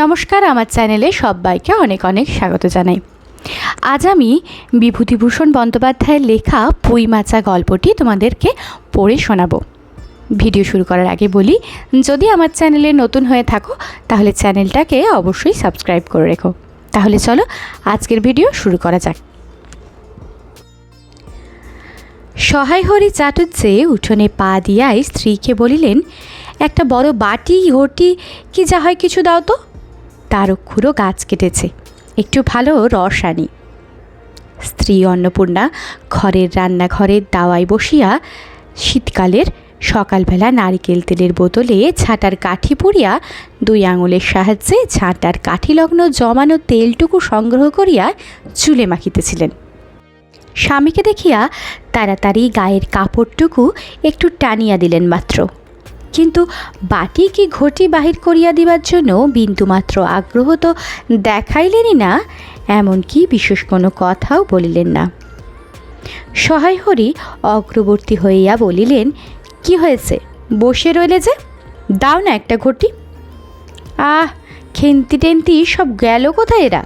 নমস্কার আমার চ্যানেলে সবাইকে অনেক অনেক স্বাগত জানাই। আজ আমি বিভূতিভূষণ বন্দ্যোপাধ্যায়ের লেখা পুঁই মাচা গল্পটি তোমাদেরকে পড়ে শোনাবো। ভিডিও শুরু করার আগে বলি, যদি আমার চ্যানেলে নতুন হয়ে থাকো, তাহলে চ্যানেলটাকে অবশ্যই সাবস্ক্রাইব করে রেখো। তাহলে চলো আজকের ভিডিও শুরু করা যাক। সহায় হরি চাটুজ্জে উঠোনে পা দিয়াই স্ত্রীকে বলিলেন, একটা বড় বাটি, ঘটি, কি যা হয় কিছু দাও তো। তার অক্ষুরও গাছ কেটেছে। একটু ভালো রস আনি। স্ত্রী অন্নপূর্ণা ঘরের রান্নাঘরের দাওয়ায় বসিয়া শীতকালের সকালবেলা নারিকেল তেলের বোতলে ছাটার কাঠি পুড়িয়া দুই আঙুলের সাহায্যে ছাটার কাঠিলগ্ন জমানো তেলটুকু সংগ্রহ করিয়া চুলে মাখিতেছিলেন। স্বামীকে দেখিয়া তাড়াতাড়ি গায়ের কাপড়টুকু একটু টানিয়া দিলেন মাত্র। কিন্তু বাটি কি ঘটি বাহির করিয়া দিবার জন্য বিন্দুমাত্র আগ্রহ তো দেখাইলেনই না? এমনকি বিশেষ কোনো কথাও বলিলেন না। সহায় হরি অগ্রবর্তী হইয়া বলিলেন, কি হয়েছে? বসে রইলে যে? দাও না একটা ঘটি। আহ, খেন্তি টেন্তি সব গেল কোথায় এরা?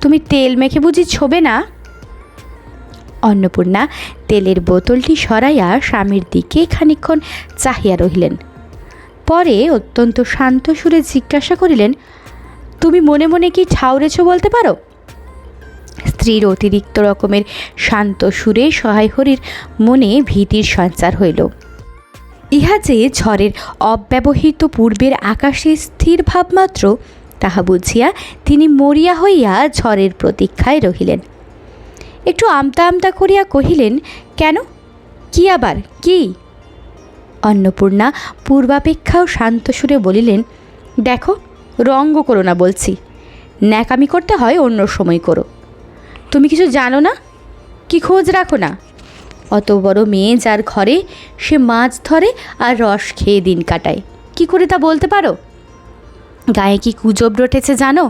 তুমি তেল মেখে বুঝি ছোবে না? অন্নপূর্ণা তেলের বোতলটি সরাইয়া স্বামীর দিকে খানিক্ষণ চাহিয়া রহিলেন। পরে অত্যন্ত শান্ত সুরে জিজ্ঞাসা করিলেন, তুমি মনে মনে কি ঠাউরেছ বলতে পারো? স্ত্রীর অতিরিক্ত রকমের শান্ত সুরে সহায় হরির মনে ভীতির সঞ্চার হইল। ইহা যে ঝড়ের অব্যবহৃত পূর্বের আকাশে স্থির ভাবমাত্র, তাহা বুঝিয়া তিনি মরিয়া হইয়া ঝড়ের প্রতীক্ষায় রহিলেন। একটু আমতা আমতা করিয়া কহিলেন, কেন? কি আবার? কি? অন্নপূর্ণা পূর্বাপেক্ষাও শান্ত সুরে বলিলেন, দেখো, রঙ্গ করো না বলছি। ন্যাকামি করতে হয় অন্য সময় করো। তুমি কিছু জানো না? কি খোঁজ রাখো না? অত বড় মেয়ে যার ঘরে সে মাছ ধরে আর রস খেয়ে দিন কাটায়। কি করে তা বলতে পারো? গায়ে কি কুজব রটেছে জানো?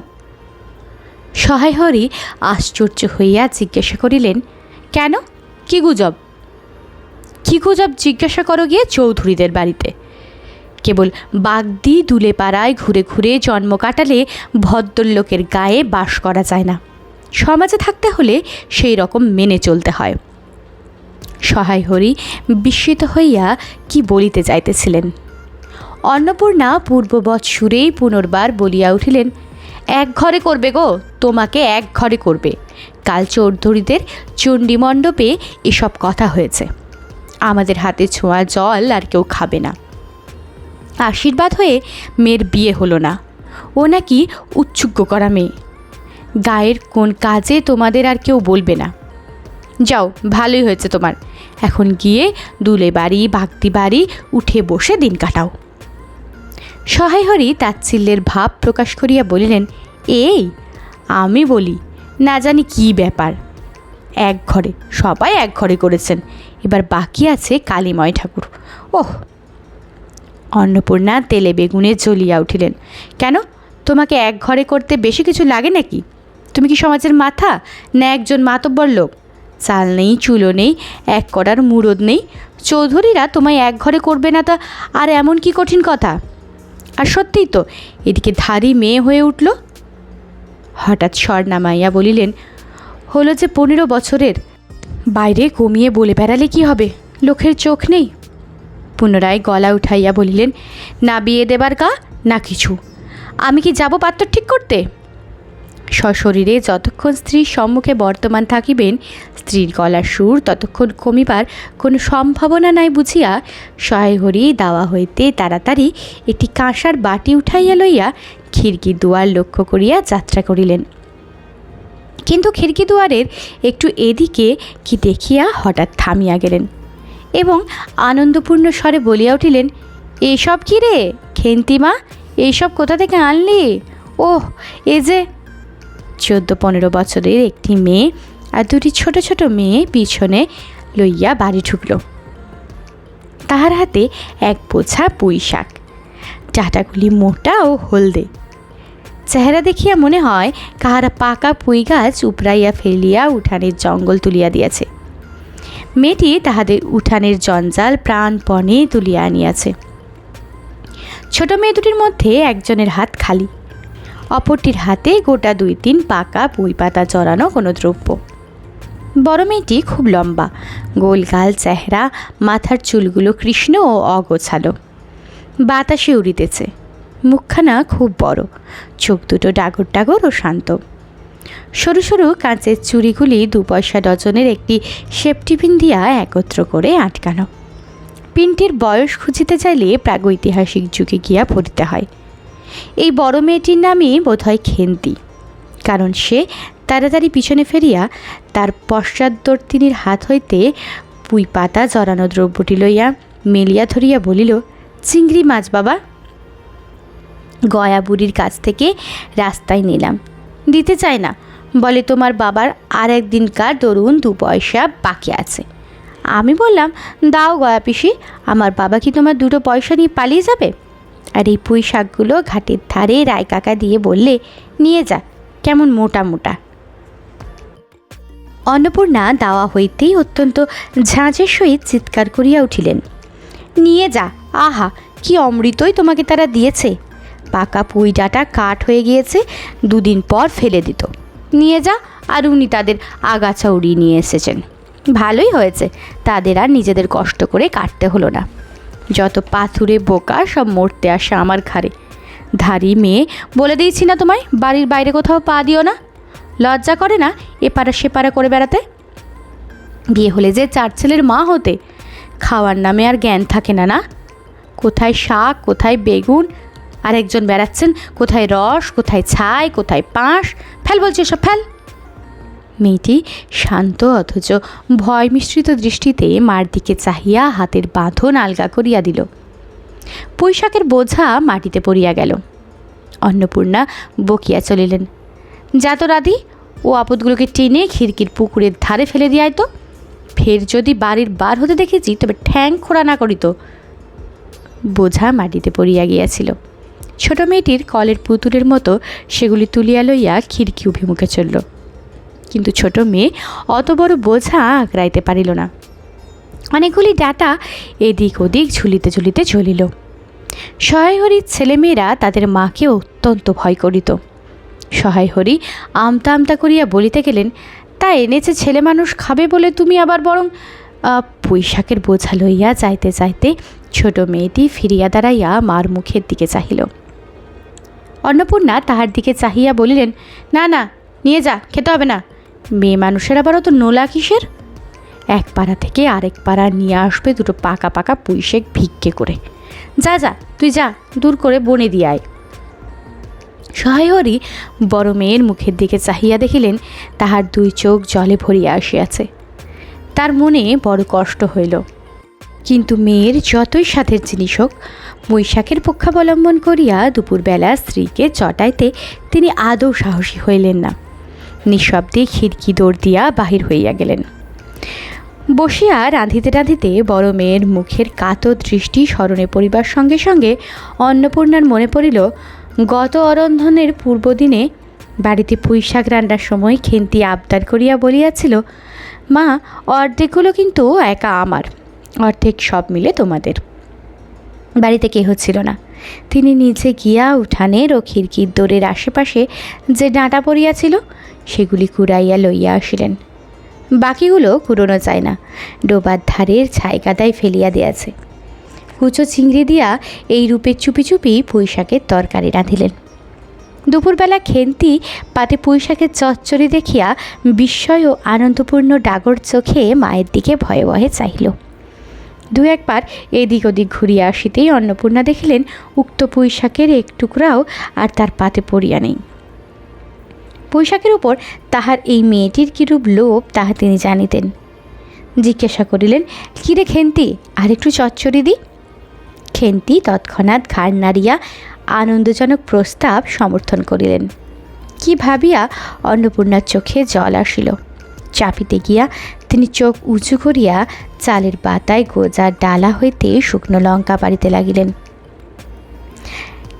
সহায় হরি আশ্চর্য হইয়া জিজ্ঞাসা করিলেন, কেন? কি গুজব? কি গুজব জিজ্ঞাসা করো গিয়ে চৌধুরীদের বাড়িতে। কেবল বাগদি দুলে পাড়ায় ঘুরে ঘুরে জন্ম কাটালে ভদ্রলোকের গায়ে বাস করা যায় না। সমাজে থাকতে হলে সেই রকম মেনে চলতে হয়। সহায় হরি বিস্মিত হইয়া কি বলিতে যাইতেছিলেন। অন্নপূর্ণা পূর্ববৎ সুরেই পুনর্বার বলিয়া উঠিলেন, এক ঘরে করবে গো, তোমাকে এক ঘরে করবে। কাল চৌধুরীদের চণ্ডীমণ্ডপে এসব কথা হয়েছে। আমাদের হাতে ছোঁয়া জল আর কেউ খাবে না। আশীর্বাদ হয়ে মেয়ের বিয়ে হলো না। ও নাকি উচ্ছুগ্য করা মেয়ে। গায়ের কোন কাজে তোমাদের আর কেউ বলবে না। যাও, ভালোই হয়েছে তোমার। এখন গিয়ে দুলে বাড়ি, বাগদি বাড়ি উঠে বসে দিন কাটাও। সহায় হরি তাচ্ছিল্যের ভাব প্রকাশ করিয়া বলিলেন, এই, আমি বলি, না জানি কি ব্যাপার। এক ঘরে, সবাই এক ঘরে করেছেন। এবার বাকি আছে কালীময় ঠাকুর। ওহ! অন্নপূর্ণা তেলে বেগুনে জ্বলিয়া উঠিলেন। কেন? তোমাকে এক ঘরে করতে বেশি কিছু লাগে নাকি? তুমি কি সমাজের মাথা না একজন মাতব্বর লোক? চাল নেই, চুলো নেই, এক করার মুরদ নেই। চৌধুরীরা তোমায় এক ঘরে করবে না তা আর এমন কি কঠিন কথা? আর সত্যিই তো, এদিকে ধারি মেয়ে হয়ে উঠল। হঠাৎ স্বর নামাইয়া বলিলেন, হলো যে পনেরো বছরের বাইরে কমিয়ে বলে বেড়ালে কি হবে? লোকের চোখ নেই। পুনরায় গলা উঠাইয়া বলিলেন, না বিয়ে দেবার গা, না কিছু। আমি কি যাব পাত্র ঠিক করতে? সশরীরে যতক্ষণ স্ত্রীর সম্মুখে বর্তমান থাকিবেন, স্ত্রীর গলার সুর ততক্ষণ কমিবার কোনো সম্ভাবনা নাই বুঝিয়া সহায় হরি দাওয়া হইতে তাড়াতাড়ি একটি কাঁসার বাটি উঠাইয়া লইয়া খিড়কি দুয়ার লক্ষ্য করিয়া যাত্রা করিলেন। কিন্তু খিড়কি দুয়ারের একটু এদিকে কি দেখিয়া হঠাৎ থামিয়া গেলেন এবং আনন্দপূর্ণ স্বরে বলিয়া উঠিলেন, এসব কী রে? খেন্তিমা এইসব কোথা থেকে আনলি? ওহ, এ যে চোদ্দ পনেরো বছরের একটি মেয়ে আর দুটি ছোট ছোট মেয়ে পিছনে লইয়া বাড়ি ঢুকল। তাহার হাতে এক বোঝা পুঁই শাক মোটা ও হলদে। চেহারা দেখিয়া মনে হয় কাহারা পাকা পুঁই গাছ উপড়াইয়া ফেলিয়া উঠানের জঙ্গল তুলিয়া দিয়াছে। মেয়েটি তাহাদের উঠানের জঞ্জাল প্রাণপণে তুলিয়া আনিয়াছে। ছোট মেয়ে দুটির মধ্যে একজনের হাত খালি, অপরটির হাতে গোটা দুই তিন পাকা বই পাতা জড়ানো কোনো দ্রব্য। বড় মেয়েটি খুব লম্বা গোলগাল চেহারা, মাথার চুলগুলো কৃষ্ণ ও অগোছালো। বাতাসে উড়িতেছে। মুখখানা খুব বড়, চোখ দুটো ডাগর ডাগর ও শান্ত। সরু সরু কাঁচের চুড়িগুলি দু পয়সা ডজনের একটি সেফটিপিন দিয়া একত্র করে আটকানো। পিনটির বয়স খুঁজিতে চাইলে প্রাগৈতিহাসিক যুগে গিয়া পড়িতে হয়। এই বড় মেয়েটির নামই বোধহয় খেন্তি, কারণ সে তাড়াতাড়ি পিছনে ফেরিয়া তার পশ্চাদ্বর্তিনীর হাত হইতে পুই পাতা জড়ানো দ্রব্যটি লইয়া মেলিয়া ধরিয়া বলিল, চিংড়ি মাছ বাবা গয়া বুড়ির কাছ থেকে রাস্তায় নিলাম। দিতে চায় না। বলে, তোমার বাবার আর একদিনকার দরুন দু পয়সা বাকি আছে? আমি বললাম, দাও গয়া পিসি, আমার বাবা কি তোমার দুটো পয়সা নিয়ে পালিয়ে যাবে? আর এই পুঁই শাকগুলো ঘাটের ধারে রায় কাকা দিয়ে বললে, নিয়ে যা, কেমন মোটা মোটা। অন্নপূর্ণা দাওয়া হইতেই অত্যন্ত ঝাঁঝের সহিত চিৎকার করিয়া উঠিলেন। নিয়ে যা, আহা, কি অমৃতই তোমাকে তারা দিয়েছে। পাকা পুঁই ডাটা কাঠ হয়ে গিয়েছে, দুদিন পর ফেলে দিত। নিয়ে যা, আর উনি তাদের আগাছা উড়িয়ে নিয়ে এসেছেন। ভালোই হয়েছে, তাদের আর নিজেদের কষ্ট করে কাটতে হলো না। যত পাথুরে বোকা, সব মরতে আসে আমার ঘাড়ে। ধারি মেয়ে, বলে দিয়েছি না তোমায়, বাড়ির বাইরে কোথাও পা দিও না। লজ্জা করে না, এপাড়া সেপাড়া করে বেড়াতে? বিয়ে হলে যে চার ছেলের মা হতে, খাওয়ার নামে আর জ্ঞান থাকে না না? কোথায় শাক, কোথায় বেগুন আর একজন বেড়াচ্ছেন, কোথায় রস, কোথায় ছাই, কোথায় পাঁশ? ফেল বলছে সব ফেল। মেয়েটি শান্ত অথচ ভয় মিশ্রিত দৃষ্টিতে মার দিকে চাহিয়া হাতের বাঁধন আলগা করিয়া দিল। পুঁইশাকের বোঝা মাটিতে পড়িয়া গেল। অন্নপূর্ণা বকিয়া চলিলেন, যা তো রাধি, ও আপদগুলোকে টেনে খিড়কির পুকুরের ধারে ফেলে দিয়াই তো। ফের যদি বাড়ির বার হতে দেখেছি, তবে ঠ্যাং খোড়া না করিত। বোঝা মাটিতে পড়িয়া গিয়াছিল। ছোট মেয়েটির কলের পুতুলের মতো সেগুলি তুলিয়া লইয়া খিড়কি অভিমুখে চলল। কিন্তু ছোট মেয়ে অত বড় বোঝা আঁকড়াইতে পারিল না। অনেকগুলি ডাটা এদিক ওদিক ঝুলিতে ঝুলিতে চলিল সহায় হরির ছেলেমেয়েরা তাদের মাকে অত্যন্ত ভয় করিত। সহায় হরি আমতা আমতা করিয়া বলিতে গেলেন, তা এনেছে ছেলে মানুষ খাবে বলে তুমি আবার বরং পুঁইশাকের বোঝা লইয়া যাইতে যাইতে ছোট মেয়েটি ফিরিয়া দাঁড়াইয়া মার মুখের দিকে চাহিল। অন্নপূর্ণা তাহার দিকে চাহিয়া বলিলেন, না না, নিয়ে যা, খেতে হবে না। মেয়ে মানুষের আবার অত নোলা কিসের? এক পাড়া থেকে আরেক পাড়া নিয়ে আসবে দুটো পাকা পাকা পুঁইশেক ভিক্ষে করে। যা যা, তুই যা, দূর করে বনে দিয়ে আয়। সহায়হরি বড় মেয়ের মুখের দিকে চাহিয়া দেখিলেন, তাহার দুই চোখ জলে ভরিয়া আসিয়াছে। তার মনে বড় কষ্ট হইল। কিন্তু মেয়ের যতই সাথের জিনিস হোক, বৈশাখের পক্ষাবলম্বন করিয়া দুপুরবেলা স্ত্রীকে চটাইতে তিনি আদৌ সাহসী হইলেন না। নিঃশব্দে খিড়কি দৌড় দিয়া বাহির হইয়া গেলেন। বসিয়া রাঁধিতে রাঁধিতে বড় মেয়ের মুখের কাতো দৃষ্টি স্মরণে পরিবার সঙ্গে সঙ্গে অন্নপূর্ণার মনে পড়িল, গত অরন্ধনের পূর্বদিনে বাড়িতে পুঁই শাক রান্নার সময় খেন্তি আবদার করিয়া বলিয়াছিল, মা, অর্ধেকগুলো কিন্তু একা আমার। অর্ধেক সব মিলে তোমাদের। বাড়িতে কেহ ছিল না। তিনি নিচে গিয়া উঠানের ও খিড়কির দোরের আশেপাশে যে ডাঁটা পড়িয়াছিল সেগুলি কুড়াইয়া লইয়া আসিলেন। বাকিগুলো কুড়োনো যায় না, ডোবার ধারের ছাই কাদায় ফেলিয়া দিয়াছে। কুচো চিংড়ি দিয়া এই রূপে চুপি চুপি পুঁইশাকের তরকারি রাঁধিলেন। দুপুরবেলা খেন্তি পাতে পুঁইশাকের চচ্চড়ি দেখিয়া বিস্ময় ও আনন্দপূর্ণ ডাগর চোখে মায়ের দিকে ভয়ে ভয়ে চাহিল। দু একবার এদিক ওদিক ঘুরিয়া আসিতেই অন্নপূর্ণা দেখিলেন, উক্ত পুঁইশাকের এক টুকরাও আর তার পাতে পড়িয়া নেই। পুঁইশাকের উপর তাহার এই মেয়েটির কিরূপ লোভ তাহা তিনি জানিতেন। জিজ্ঞাসা করিলেন, কিরে খেন্তি, আর একটু চচ্চড়ি দি? খেন্তি তৎক্ষণাৎ ঘাড় নাড়িয়া আনন্দজনক প্রস্তাব সমর্থন করিলেন। কি ভাবিয়া অন্নপূর্ণার চোখে জল আসিল। চাপিতে গিয়া তিনি চোখ উঁচু করিয়া চালের পাতায় গোজার ডালা হইতে শুকনো লঙ্কা পাড়িতে লাগিলেন।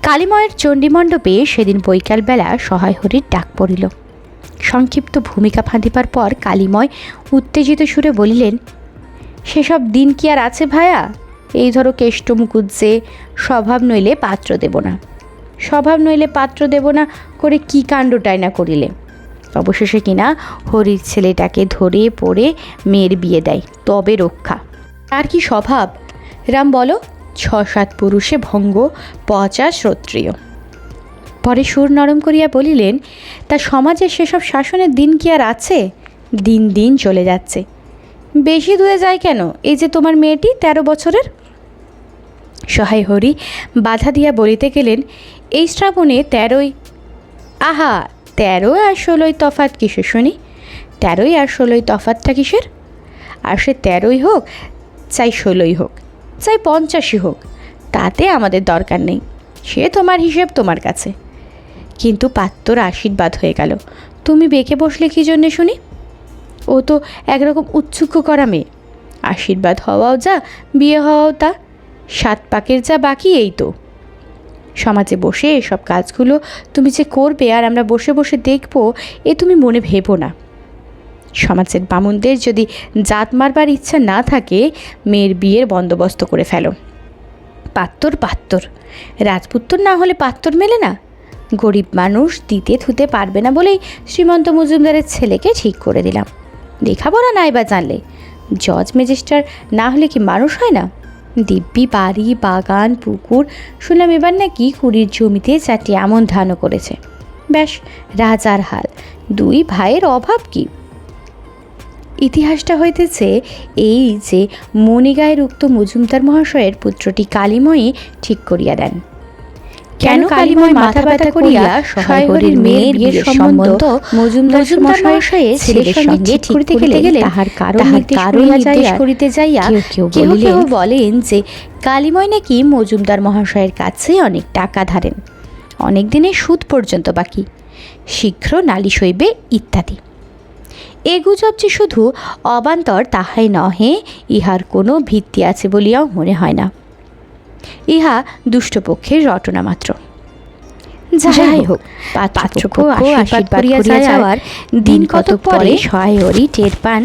কালীময়ের চণ্ডীমণ্ডপে সেদিন বৈকালবেলা সহায় হরির ডাক পড়িল। সংক্ষিপ্ত ভূমিকা ফাঁদিবার পর কালীময় উত্তেজিত সুরে বলিলেন, সেসব দিন কি আর আছে ভায়া? এই ধরো কেষ্ট মুকুজ্জে, স্বভাব নইলে পাত্র দেব না। স্বভাব নইলে পাত্র দেব না, করে কি কাণ্ডটাই না করিলে? অবশেষে কিনা হরির ছেলেটাকে ধরে পড়ে মেয়ের বিয়ে দেয়, তবে রক্ষা। আর কি স্বভাব? রাম বলো ছ সাত পুরুষে ভঙ্গ, পচা শ্রোত্রিয়। পরে সুর নরম করিয়া বলিলেন, তা সমাজে সেসব শাসনের দিন কি আর আছে? দিন দিন চলে যাচ্ছে। বেশি দূরে যায় কেন? এই যে তোমার মেয়েটি, তেরো বছরের? সহায় হরি বাধা দিয়া বলিতে গেলেন, এই শ্রাবণে তেরোই আহা তেরো আর ষোলোই তফাত কিসের, শুনি? তেরোই আর ষোলোই তফাতটা কিসের? আর সে তেরোই হোক, চাই ষোলোই হোক, চাই পঞ্চাশই হোক, তাতে আমাদের দরকার নেই। সে তোমার হিসেব তোমার কাছে। কিন্তু পাত্তর আশীর্বাদ হয়ে গেল। তুমি বেঁকে বসলে কী জন্যে, শুনি? ও তো একরকম উৎসুক করা মেয়ে। আশীর্বাদ হওয়াও যা, বিয়ে হওয়াও তা। সাত পাকের যা বাকি, এই তো। সমাজে বসে এসব কাজগুলো তুমি যে করবে আর আমরা বসে বসে দেখব, এ তুমি মনে ভেবো না। সমাজের বামুনদের যদি জাত মারবার ইচ্ছা না থাকে, মেয়ের বিয়ের বন্দোবস্ত করে ফেলো। পাত্তর পাত্তর। রাজপুত্তর না হলে পাত্তর মেলে না। গরিব মানুষ দিতে থুতে পারবে না বলেই শ্রীমন্ত মজুমদারের ছেলেকে ঠিক করে দিলাম। লেখাপড়া নাই বা জানলে। জজ ম্যাজিস্ট্রার না হলে কি মানুষ হয় না? দিব্যি, বাড়ি, বাগান, পুকুর। শুনলাম এবার নাকি কুড়ির জমিতে চারটি এমন ধানও করেছে। ব্যাস, রাজার হাল। দুই ভাইয়ের অভাব কি? ইতিহাসটা হইতেছে এই যে মণিগায়ের উক্ত মজুমদার মহাশয়ের পুত্রটি কালিময়ী ঠিক করিয়া দেন। কেন কালিময় মাথা ব্যথা করিয়া সহায়হরির মেয়ের বিয়ের সম্বন্ধ মজুমদার মহাশয়ের ছেলের সঙ্গে ঠিক করিতে গেলে তাহার কারণ কারণ নির্দেশ করিতে যাইয়া কেউ কেউ কেউ বলেন যে কালিময় নাকি মজুমদার মহাশয়ের কাছে অনেক টাকা ধারেন। অনেক দিনের সুদ পর্যন্ত বাকি। শীঘ্র নালিশ হইবে ইত্যাদি। এ গুজব যে শুধু অবান্তর তাহাই নহে ইহার কোনো ভিত্তি আছে বলিয়াও মনে হয় না। ইহা দুষ্টপক্ষের রটনা মাত্র। যাই হোক পাত্রপক্ষ আশীর্বাদ করিয়া যাওয়ার দিন কত পরে সহায়রি টের পান।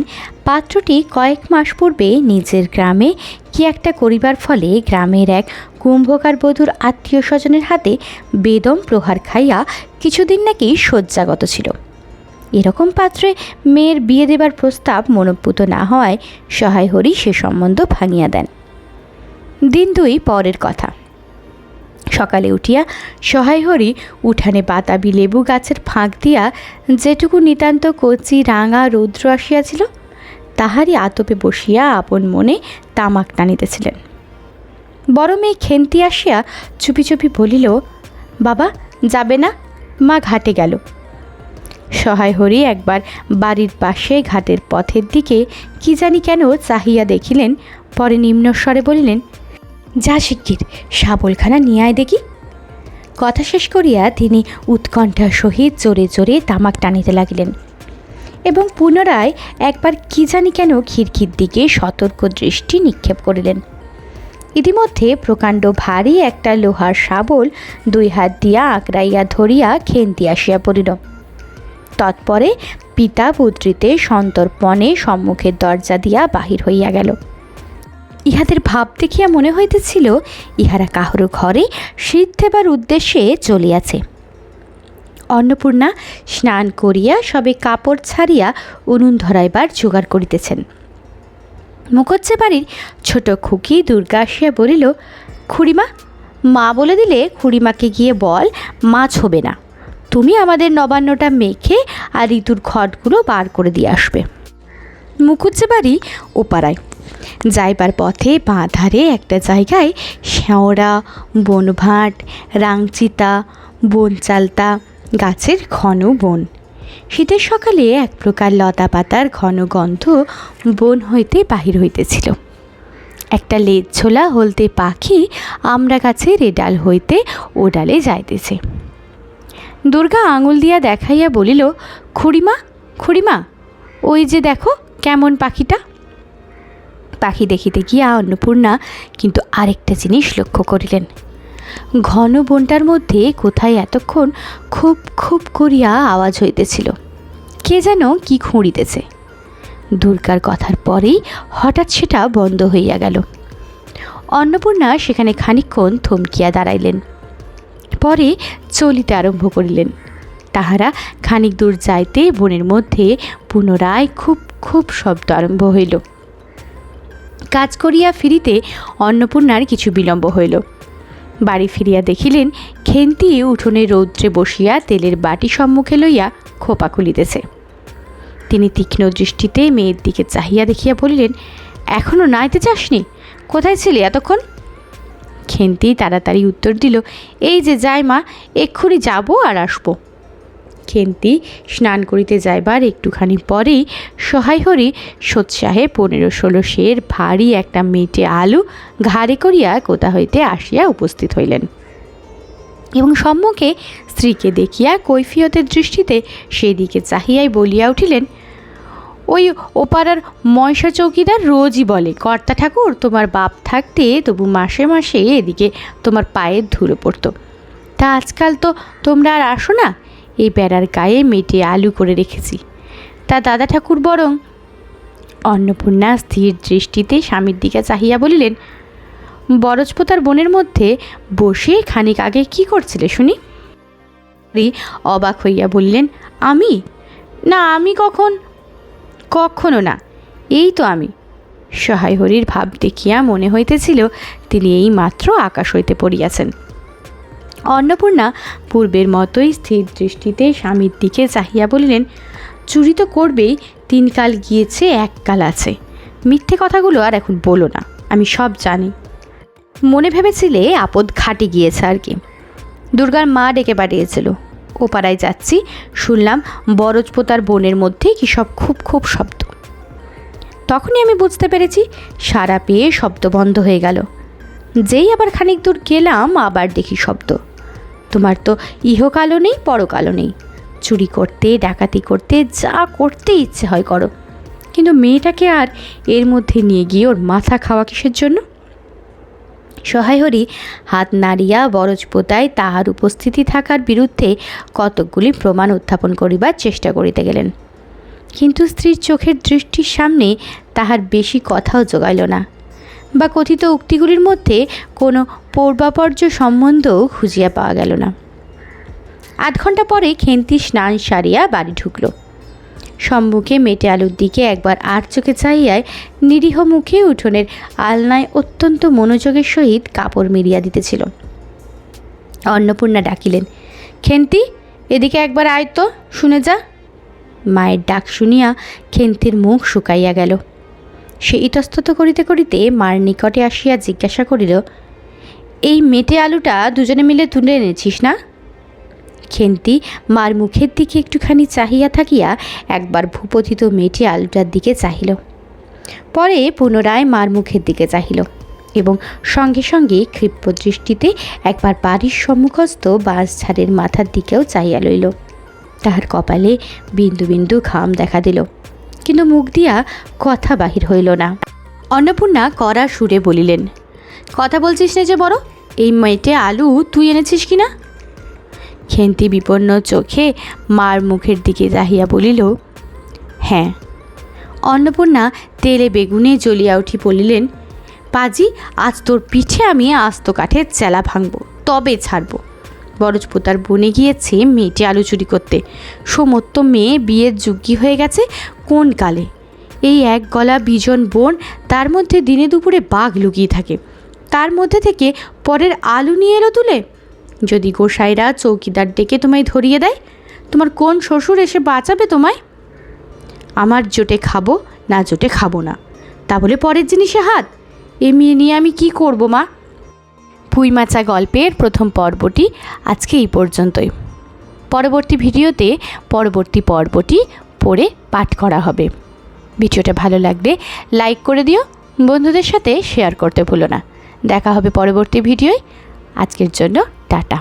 পাত্রটি কয়েক মাস পূর্বে নিজের গ্রামে কি একটা করিবার ফলে গ্রামের এক কুম্ভকার বধূর আত্মীয় স্বজনের হাতে বেদম প্রহার খাইয়া কিছুদিন নাকি শয্যাগত ছিল। এরকম পাত্রে মেয়ের বিয়ে দেবার প্রস্তাব মনোপুত না হওয়ায় সহায় হরি সে সম্বন্ধ ভাঙিয়া দেন। দিন দুই পরের কথা। সকালে উঠিয়া সহায় হরি উঠানে বাতাবি লেবু গাছের ফাঁক দিয়া যেটুকু নিতান্ত কচি, রাঙা, রৌদ্র আসিয়াছিল, তাহারই আতপে বসিয়া আপন মনে তামাক টানিতেছিলেন। বড় মেয়ে খেন্তি আসিয়া চুপি চুপি বলিল, বাবা, যাবে না, মা ঘাটে গেল। সহায় হরি একবার বাড়ির পাশে ঘাটের পথের দিকে কি জানি কেন চাহিয়া দেখিলেন, পরে নিম্নস্বরে বলিলেন যা শিগগির, শাবলখানা নিয়ে আয় দেখি। কথা শেষ করিয়া তিনি উৎকণ্ঠার সহিত জোরে জোরে তামাক টানিতে লাগিলেন এবং পুনরায় একবার কি জানি কেন খিড়কির দিকে সতর্ক দৃষ্টি নিক্ষেপ করিলেন। ইতিমধ্যে প্রকাণ্ড ভারী একটা লোহার শাবল দুই হাত দিয়া আঁকড়াইয়া ধরিয়া খেন্তি আসিয়া পড়িল। তৎপরে পিতা পুত্রীতে সন্তর্পণে সম্মুখের দরজা দিয়া বাহির হইয়া গেল। ইহাদের ভাব দেখিয়া মনে হইতেছিল, ইহারা কাহারও ঘরে শীত দেবার উদ্দেশ্যে চলিয়াছে। অন্নপূর্ণা স্নান করিয়া সবে কাপড় ছাড়িয়া উনুন ধরাইবার জোগাড় করিতেছেন। মুখজ্জে বাড়ির ছোট খুকি দুর্গা আসিয়া বলিল, খুড়িমা, মা বলে দিলে খুড়িমাকে গিয়ে বল, মাছ হবে না। তুমি আমাদের নবান্নটা মেখে আর ঋতুর ঘটগুলো বার করে দিয়ে আসবে। মুখুজ্জে বাড়ি ওপাড়ায় যাইবার পথে বাঁ ধারে একটা জায়গায় শ্যাওড়া বনভাট, রাংচিতা, বনচালতা, গাছের ঘন বন। শীতের সকালে এক প্রকার লতা পাতার ঘন গন্ধ বন হইতে বাহির হইতেছিল। একটা লেজ ছোলা হলতে পাখি আমরা গাছের এ ডাল হইতে ও ডালে যাইতেছে। দুর্গা আঙুল দিয়া দেখাইয়া বলিল, খুড়িমা খুড়িমা, ওই যে দেখো কেমন পাখিটা। পাখি দেখিতে গিয়া অন্নপূর্ণা কিন্তু আরেকটা জিনিস লক্ষ্য করিলেন। ঘন বনটার মধ্যে কোথায় এতক্ষণ খুব খুব করিয়া আওয়াজ হইতেছিল। কে যেন কি খুঁড়িতেছে। দুর্গার কথার পরেই হঠাৎ সেটা বন্ধ হইয়া গেল। অন্নপূর্ণা সেখানে খানিকক্ষণ থমকিয়া দাঁড়াইলেন। পরে চলিতে আরম্ভ করিলেন। তাহারা খানিক দূর যাইতে বনের মধ্যে পুনরায় খুব খুব শব্দ আরম্ভ হইল। কাজ করিয়া ফিরিতে অন্নপূর্ণার কিছু বিলম্ব হইল। বাড়ি ফিরিয়া দেখিলেন, খেন্তি উঠোনে রৌদ্রে বসিয়া তেলের বাটি সম্মুখে লইয়া খোপা খুলিতেছে। তিনি তীক্ষ্ণ দৃষ্টিতে মেয়ের দিকে চাহিয়া দেখিয়া বলিলেন এখনও নাইতে চাসনি? কোথায় ছিলে এতক্ষণ? খেন্তি তাড়াতাড়ি উত্তর দিল, এই যে যাই মা, এক্ষুনি যাব আর আসব। খেন্তি স্নান করিতে যাইবার একটুখানি পরেই সহায় হরি সোৎসাহে পনেরো ষোলো শের ভারী একটা মেটে আলু ঘাড়ে করিয়া কোথা হইতে আসিয়া উপস্থিত হইলেন। এবং সম্মুখে স্ত্রীকে দেখিয়া কৈফিয়তের দৃষ্টিতে সেদিকে চাহিয়াই বলিয়া উঠিলেন, ওই ওপাড়ার ময়সা চৌকিদার রোজই বলে, কর্তা ঠাকুর, তোমার বাপ থাকতে তবু মাসে মাসে এদিকে তোমার পায়ের ধুলো পড়তো। তা আজকাল তো তোমরা আর আসো না এই বেড়ার গায়ে মেটে আলু করে রেখেছি। তা দাদা ঠাকুর বরং অন্নপূর্ণা স্থির দৃষ্টিতে স্বামীর দিকে চাহিয়া বলিলেন বরজপোতার বনের মধ্যে বসে খানিক আগে কি করছিলে শুনি? অবাক হইয়া বললেন, আমি? না, আমি কখন? কখনো না, এই তো আমি। সহায় হরির ভাব দেখিয়া মনে হইতেছিল তিনি এই মাত্র আকাশ হইতে পড়িয়াছেন। অন্নপূর্ণা পূর্বের মতোই স্থির দৃষ্টিতে স্বামীর দিকে চাহিয়া বলিলেন, চুরি তো করবেই, তিন কাল গিয়েছে, এক কাল আছে। মিথ্যে কথাগুলো আর এখন বলো না, আমি সব জানি। মনে ভেবেছিলে আপদ খাটে গিয়েছে আর কি। দুর্গার মা ডেকে পাঠিয়েছিল, ও পাড়ায় যাচ্ছি, শুনলাম বরজপোতার বনের মধ্যে কি সব খুব খুব শব্দ। তখনই আমি বুঝতে পেরেছি, সারা পেয়ে শব্দ বন্ধ হয়ে গেল। যেই আবার খানিক দূর গেলাম, আবার দেখি শব্দ। তোমার তো ইহকালও নেই, পরকালও নেই। চুরি করতে, ডাকাতি করতে, যা করতে ইচ্ছে হয় করো। কিন্তু মেয়েটাকে আর এর মধ্যে নিয়ে গিয়ে ওর মাথা খাওয়া কিসের জন্য? সহায় হরি, হাত নাড়িয়া বরজপোতায় তাহার উপস্থিতি থাকার বিরুদ্ধে কতকগুলি প্রমাণ উত্থাপন করিবার চেষ্টা করিতে গেলেন। কিন্তু স্ত্রীর চোখের দৃষ্টির সামনে তাহার বেশি কথাও জোগাইল না। বা কথিত উক্তিগুলির মধ্যে কোনো পূর্বাপর্য সম্বন্ধও খুঁজিয়া পাওয়া গেল না। আধ ঘণ্টা পরে খেন্তি স্নান সারিয়া বাড়ি ঢুকল। সম্মুখে মেটে আলুর দিকে একবার আর চোখে চাইয়ায় নিরীহ মুখে উঠোনের আলনায় অত্যন্ত মনোযোগের সহিত কাপড় মেরিয়া দিতেছিল। অন্নপূর্ণা ডাকিলেন, খেন্তি, এদিকে একবার আয় তো, শুনে যা। মায়ের ডাক শুনিয়া খেন্তির মুখ শুকাইয়া গেল। সে ইতস্তত করিতে করিতে মার নিকটে আসিয়া জিজ্ঞাসা করিল, এই মেটে আলুটা দুজনে মিলে তুলে এনেছিস না? খেন্তি মার মুখের দিকে একটুখানি চাহিয়া থাকিয়া একবার ভূপতিত মেটে আলুটার দিকে চাহিল। পরে পুনরায় মার মুখের দিকে চাহিল এবং সঙ্গে সঙ্গে ক্ষিপ্র দৃষ্টিতে একবার বাড়ির সম্মুখস্থ বাঁশ ঝাড়ের মাথার দিকেও চাহিয়া লইল। তাহার কপালে বিন্দু বিন্দু ঘাম দেখা দিল। কিন্তু মুখ দিয়া কথা বাহির হইল না। অন্নপূর্ণা কড়া সুরে বলিলেন, কথা বলছিস না যে বড়, এই মেয়েটে আলু তুই এনেছিস কি না খেন্তি বিপন্ন চোখে মার মুখের দিকে চাহিয়া বলিল হ্যাঁ। অন্নপূর্ণা তেলে বেগুনে জ্বলিয়া উঠি বলিলেন, পাজি, আজ তোর পিঠে আমি আস্ত কাঠের চেলা ভাঙব, তবে ছাড়ব। বরজপোতার বনে গিয়েছে মেয়েটি আলু চুরি করতে। সমস্ত মেয়ে বিয়ের যোগ্যী হয়ে গেছে কোন কালে? এই এক গলা বিজন বোন তার মধ্যে দিনে দুপুরে বাঘ লুকিয়ে থাকে। তার মধ্যে থেকে পরের আলু নিয়ে এলো তুলে। যদি গোসাইরা চৌকিদার ডেকে তোমায় ধরিয়ে দেয়, তোমার কোন শ্বশুর এসে বাঁচাবে তোমায়? আমার জোটে খাব, না জোটে খাব না। তা বলে পরের জিনিসে হাত। এ মেয়ে নিয়ে আমি কি করব মা? পুইমাচা গল্পের প্রথম পর্বটি আজকে এই পর্যন্তই। পরবর্তী ভিডিওতে পরবর্তী পর্বটি পড়ে পাঠ করা হবে। ভিডিওটা ভালো লাগলে লাইক করে দিও, বন্ধুদের সাথে শেয়ার করতে ভুলো না। দেখা হবে পরবর্তী ভিডিওয়। আজকের জন্য টাটা।